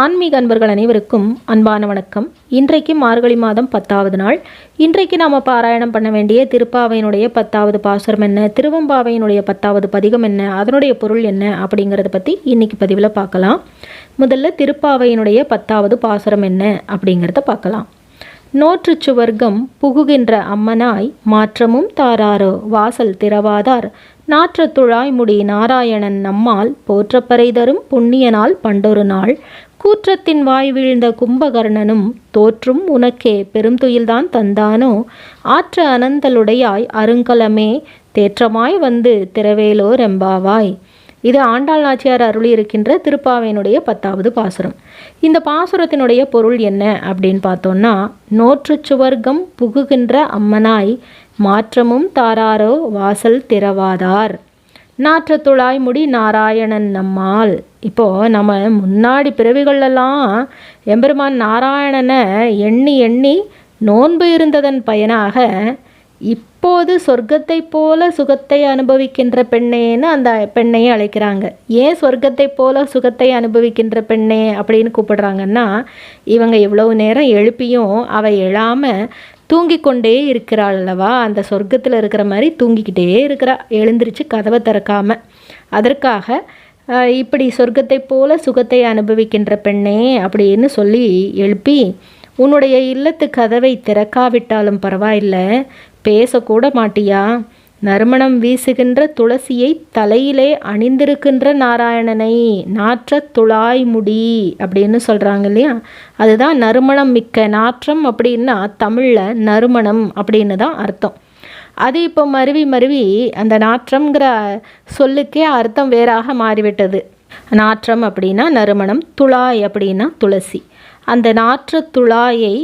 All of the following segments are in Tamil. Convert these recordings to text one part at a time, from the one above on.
ஆன்மீக அன்பர்கள் அனைவருக்கும் அன்பான வணக்கம். இன்றைக்கு மார்கழி மாதம் பத்தாவது நாள். இன்றைக்கு நாம் பாராயணம் பண்ண வேண்டிய திருப்பாவையினுடைய பத்தாவது பாசுரம் என்ன திருவம்பாவையினுடைய பத்தாவது பதிகம் என்ன அதனுடைய பொருள் என்ன அப்படிங்கிறத பற்றி இன்னைக்கு பதிவில் பார்க்கலாம். முதல்ல திருப்பாவையினுடைய பத்தாவது பாசுரம் என்ன அப்படிங்கிறத பார்க்கலாம். நோற்றுச் சுவர்க்கம் புகுகின்ற அம்மனாய் மாற்றமும் தாராரோ வாசல் திறவாதார். நாற்றத்துழாய் முடி நாராயணன் நம்மால் போற்றப்பறை தரும் புண்ணியனால் பண்டொரு நாள். கூற்றத்தின் வாய் வீழ்ந்த கும்பகர்ணனும் தோற்றும் உனக்கே பெருந்துயில்தான் தந்தானோ? ஆற்ற அனந்தலுடையாய் அருங்கலமே தேற்றமாய் வந்து திரவேலோர் எம்பாவாய் இது ஆண்டாள் நாச்சியார் அருளி இருக்கின்ற திருப்பாவையினுடைய பத்தாவது பாசுரம். இந்த பாசுரத்தினுடைய பொருள் என்ன அப்படின்னு பார்த்தோம்னா நோற்றுச் சுவர்க்கம் புகுகின்ற அம்மனாய் மாற்றமும் தாராரோ வாசல் திறவாதார். நாற்றத்துழாய் முடி நாராயணன் நம்மால். இப்போது நம்ம முன்னாடி பிறவிகளெல்லாம் எம்பெருமான் நாராயணனை எண்ணி எண்ணி நோன்பு இருந்ததன் பயனாக இப்போது சொர்க்கத்தை போல சுகத்தை அனுபவிக்கின்ற பெண்ணேன்னு அந்த பெண்ணையே அழைக்கிறாங்க. ஏன் சொர்க்கத்தை போல சுகத்தை அனுபவிக்கின்ற பெண்ணே அப்படின்னு கூப்பிடுறாங்கன்னா இவங்க இவ்வளவு நேரம் எழுப்பியும் அவ எழாமல் தூங்கி கொண்டே இருக்கிறாள் அல்லவா? அந்த சொர்க்கத்தில் இருக்கிற மாதிரி தூங்கிக்கிட்டே இருக்கிறா. எழுந்திரிச்சு கதவை திறக்காம. அதற்காக இப்படி சொர்க்கத்தை போல சுகத்தை அனுபவிக்கின்ற பெண்ணே அப்படின்னு சொல்லி எழுப்பி உன்னுடைய இல்லத்து கதவை திறக்காவிட்டாலும் பரவாயில்ல. பேசக்கூட மாட்டியா? நறுமணம் வீசுகின்ற துளசியை தலையிலே அணிந்திருக்கின்ற நாராயணனை நாற்ற துளாய் முடி அப்படின்னு சொல்கிறாங்க இல்லையா? அதுதான் நறுமணம் மிக்க நாற்றம் அப்படின்னா தமிழில் நறுமணம் அப்படின்னு தான் அர்த்தம். அது இப்போ மருவி மருவி அந்த நாற்றம்ங்கிற சொல்லுக்கே அர்த்தம் வேறாக மாறிவிட்டது. நாற்றம் அப்படின்னா நறுமணம் துளாய் அப்படின்னா துளசி. அந்த நாற்ற துளாயை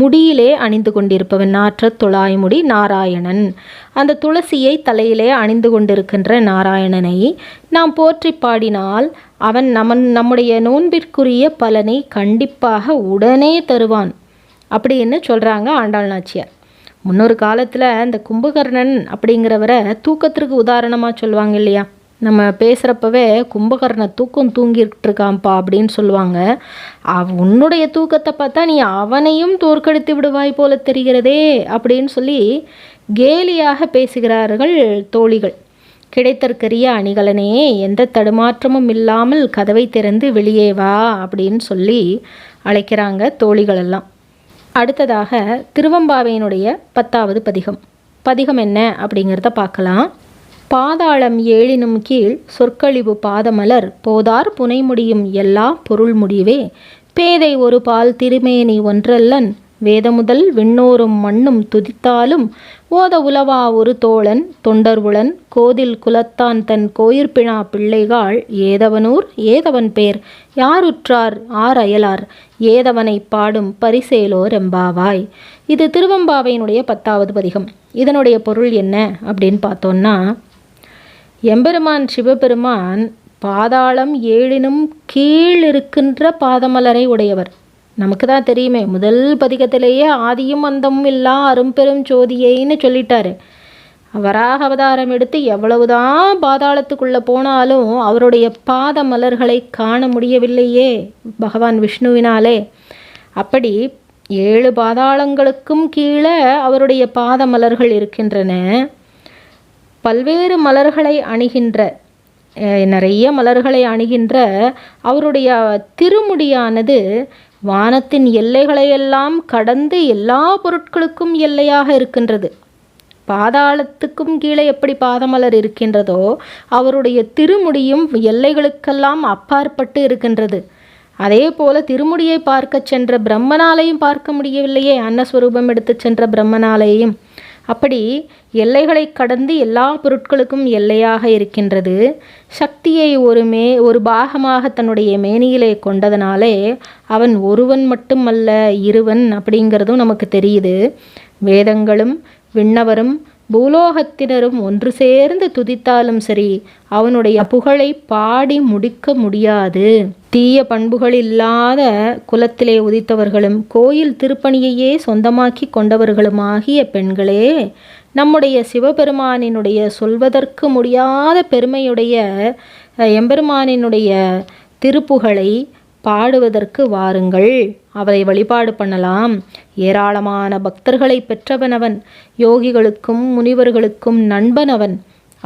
முடியிலே அணிந்து கொண்டிருப்பவன் நாற்ற துளாய்முடி நாராயணன். அந்த துளசியை தலையிலே அணிந்து கொண்டிருக்கின்ற நாராயணனை நாம் போற்றி பாடினால் அவன் நமன் நம்முடைய நோன்பிற்குரிய பலனை கண்டிப்பாக உடனே தருவான். அப்படின்னு சொல்கிறாங்க ஆண்டாள் நாச்சியார். முன்னொரு காலத்தில் இந்த கும்பகர்ணன் அப்படிங்கிறவரை தூக்கத்திற்கு உதாரணமாக சொல்லுவாங்க இல்லையா? நம்ம பேசுகிறப்பவே கும்பகர்ண தூக்கம் தூங்கிட்டு இருக்கான்ப்பா அப்படின்னு சொல்லுவாங்க. அவ உன்னுடைய தூக்கத்தை பார்த்தா நீ அவனையும் தோற்கடித்து விடுவாய் போல தெரிகிறதே அப்படின்னு சொல்லி கேலியாக பேசுகிறார்கள் தோழிகள். கிடைத்தற்கரிய அணிகலனே எந்த தடுமாற்றமும் இல்லாமல் கதவை திறந்து வெளியே வா அப்படின்னு சொல்லி அழைக்கிறாங்க தோழிகளெல்லாம் அடுத்ததாக திருவம்பாவையினுடைய பத்தாவது பதிகம். பதிகம் என்ன அப்படிங்கிறத பார்க்கலாம். பாதாளம் ஏழினும் கீழ் சொற்கழிவு பாதமலர் போதார் புனை முடியும் எல்லா பொருள் முடிவே பேதை ஒரு பால் திருமேனி ஒன்றல்லன் வேதமுதல் விண்ணோரும் மண்ணும் துதித்தாலும் ஓத உலவா ஒரு தோழன் தொண்டர்வுளன் கோதில் குலத்தான் தன் கோயிற்பிணா பிள்ளைகாள் ஏதவனூர் ஏதவன் பேர் யாருற்றார் ஆர் அயலார் ஏதவனை பாடும் பரிசேலோர் எம்பாவாய் இது திருவம்பாவையினுடைய பத்தாவது பதிகம். இதனுடைய பொருள் என்ன அப்படின்னு பார்த்தோன்னா எம்பெருமான் சிவபெருமான் பாதாளம் ஏழினும் கீழ் இருக்கின்ற பாதமலரை உடையவர். நமக்கு தான் தெரியுமே முதல் பதிகத்திலேயே ஆதியும் அந்தமும் இல்லா அரும்பெரும் ஜோதியைன்னு சொல்லிட்டாரு. வராக அவதாரம் எடுத்து எவ்வளவுதான் பாதாளத்துக்குள்ளே போனாலும் அவருடைய பாத மலர்களை காண முடியவில்லையே பகவான் விஷ்ணுவினாலே. அப்படி ஏழு பாதாளங்களுக்கும் கீழே அவருடைய பாத மலர்கள் இருக்கின்றன. பல்வேறு மலர்களை அணுகின்ற நிறைய மலர்களை அணுகின்ற அவருடைய திருமுடியானது வானத்தின் எல்லைகளையெல்லாம் கடந்து எல்லா பொருட்களுக்கும் எல்லையாக இருக்கின்றது. பாதாளத்துக்கும் கீழே எப்படி பாதமலர் இருக்கின்றதோ அவருடைய திருமுடியும் எல்லைகளுக்கெல்லாம் அப்பாற்பட்டு இருக்கின்றது. அதே போல திருமுடியை பார்க்க சென்ற பிரம்மனாலையும் பார்க்க முடியவில்லையே. அன்னஸ்வரூபம் எடுத்துச் சென்ற பிரம்மனாலையும். அப்படி எல்லைகளை கடந்து எல்லா பொருட்களுக்கும் எல்லையாக இருக்கின்றது. சக்தியை ஒரு மே ஒரு பாகமாக தன்னுடைய மேனியிலே கொண்டதனாலே அவன் ஒருவன் மட்டுமல்ல இருவன் அப்படிங்கிறதும் நமக்கு தெரியுது. வேதங்களும் விண்ணவரும் பூலோகத்தினரும் ஒன்று சேர்ந்து துதித்தாலும் சரி அவனுடைய புகழை பாடி முடிக்க முடியாது. தீய பண்புகள் இல்லாத குலத்திலே உதித்தவர்களும் கோயில் திருப்பணியையே சொந்தமாக்கி கொண்டவர்களுமாகிய பெண்களே நம்முடைய சிவபெருமானினுடைய சொல்வதற்கு முடியாத பெருமையுடைய எம்பெருமானினுடைய திருப்புகழை பாடுவதற்கு வாருங்கள். அவரை வழிபாடு பண்ணலாம். ஏராளமான பக்தர்களை பெற்றவனவன் யோகிகளுக்கும் முனிவர்களுக்கும் நண்பனவன்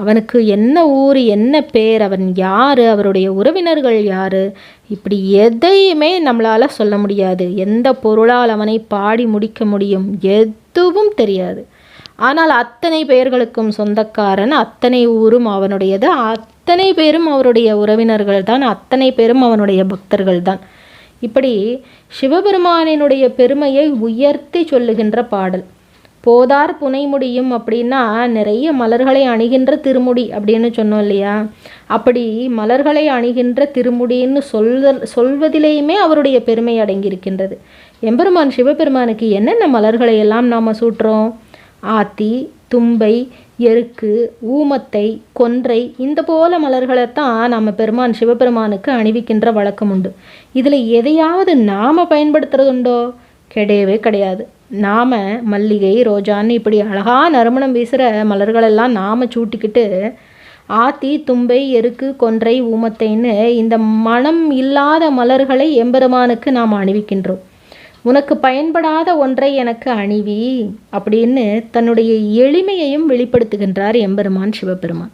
அவனுக்கு என்ன ஊர் என்ன பேர் அவன் யார் அவருடைய உறவினர்கள் யார்? இப்படி எதையுமே நம்மளால் சொல்ல முடியாது. எந்த பொருளால் அவனை பாடி முடிக்க முடியும் எதுவும் தெரியாது. ஆனால் அத்தனை பெயர்களுக்கும் சொந்தக்காரன் அத்தனை ஊரும் அவனுடையது. அத்தனை பேரும் அவருடைய உறவினர்கள் தான். அத்தனை பேரும் அவனுடைய பக்தர்கள் தான். இப்படி சிவபெருமானினுடைய பெருமையை உயர்த்தி சொல்லுகின்ற பாடல். போதார் புனை முடியும் அப்படின்னா நிறைய மலர்களை அணிகின்ற திருமுடி அப்படின்னு சொன்னோம் இல்லையா? அப்படி மலர்களை அணிகின்ற திருமுடின்னு சொல்வது சொல்வதிலேயுமே அவருடைய பெருமை அடங்கியிருக்கின்றது. எம்பெருமான் சிவபெருமானுக்கு என்னென்ன மலர்களை எல்லாம் நாம் சூட்டுறோம்? ஆத்தி தும்பை எருக்கு ஊமத்தை கொன்றை இந்த போல மலர்களைத்தான் நம்ம பெருமான் சிவபெருமானுக்கு அணிவிக்கின்ற வழக்கம் உண்டு. இதில் எதையாவது நாம் பயன்படுத்துறதுண்டோ கிடையவே கிடையாது. நாம் மல்லிகை ரோஜான்னு இப்படி அழகா நறுமணம் வீசுகிற மலர்களெல்லாம் நாம் சூட்டிக்கிட்டு ஆத்தி தும்பை எருக்கு கொன்றை ஊமத்தைன்னு இந்த மனம் இல்லாத மலர்களை எம்பெருமானுக்கு நாம் அணிவிக்கின்றோம். உனக்கு பயன்படாத ஒன்றை எனக்கு அணிவி அப்படின்னு தன்னுடைய எளிமையையும் வெளிப்படுத்துகின்றார் எம்பெருமான் சிவபெருமான்.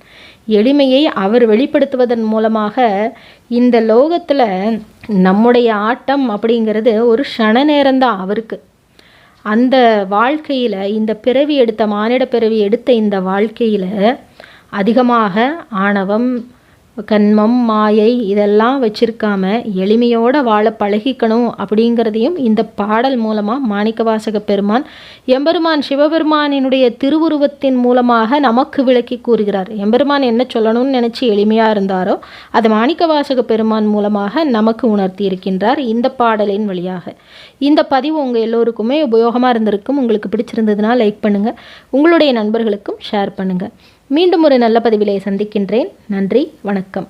எளிமையை அவர் வெளிப்படுத்துவதன் மூலமாக இந்த லோகத்தில் நம்முடைய ஆட்டம் அப்படிங்கிறது ஒரு க்ஷண நேரம்தான் அவருக்கு. அந்த வாழ்க்கையில் இந்த பிறவி எடுத்த மானிட பிறவி எடுத்த இந்த வாழ்க்கையில் அதிகமாக ஆணவம் கண்மம் மாயை இதெல்லாம் வச்சிருக்காம எளிமையோட வாழ பழகிக்கணும் அப்படிங்கிறதையும் இந்த பாடல் மூலமாக மாணிக்கவாசக பெருமான் எம்பெருமான் சிவபெருமானினுடைய திருவுருவத்தின் மூலமாக நமக்கு விளக்கி கூறுகிறார். எம்பெருமான் என்ன சொல்லணும்னு நினச்சி எளிமையாக இருந்தாரோ அது மாணிக்கவாசக பெருமான் மூலமாக நமக்கு உணர்த்தி இருக்கின்றார் இந்த பாடலின் வழியாக. இந்த பதிவு உங்கள் எல்லோருக்குமே உபயோகமாக இருந்திருக்கும். உங்களுக்கு பிடிச்சிருந்ததுன்னா லைக் பண்ணுங்கள் உங்களுடைய நண்பர்களுக்கும் ஷேர் பண்ணுங்கள் மீண்டும் ஒரு நல்ல பதிவிலே சந்திக்கின்றேன். நன்றி வணக்கம்.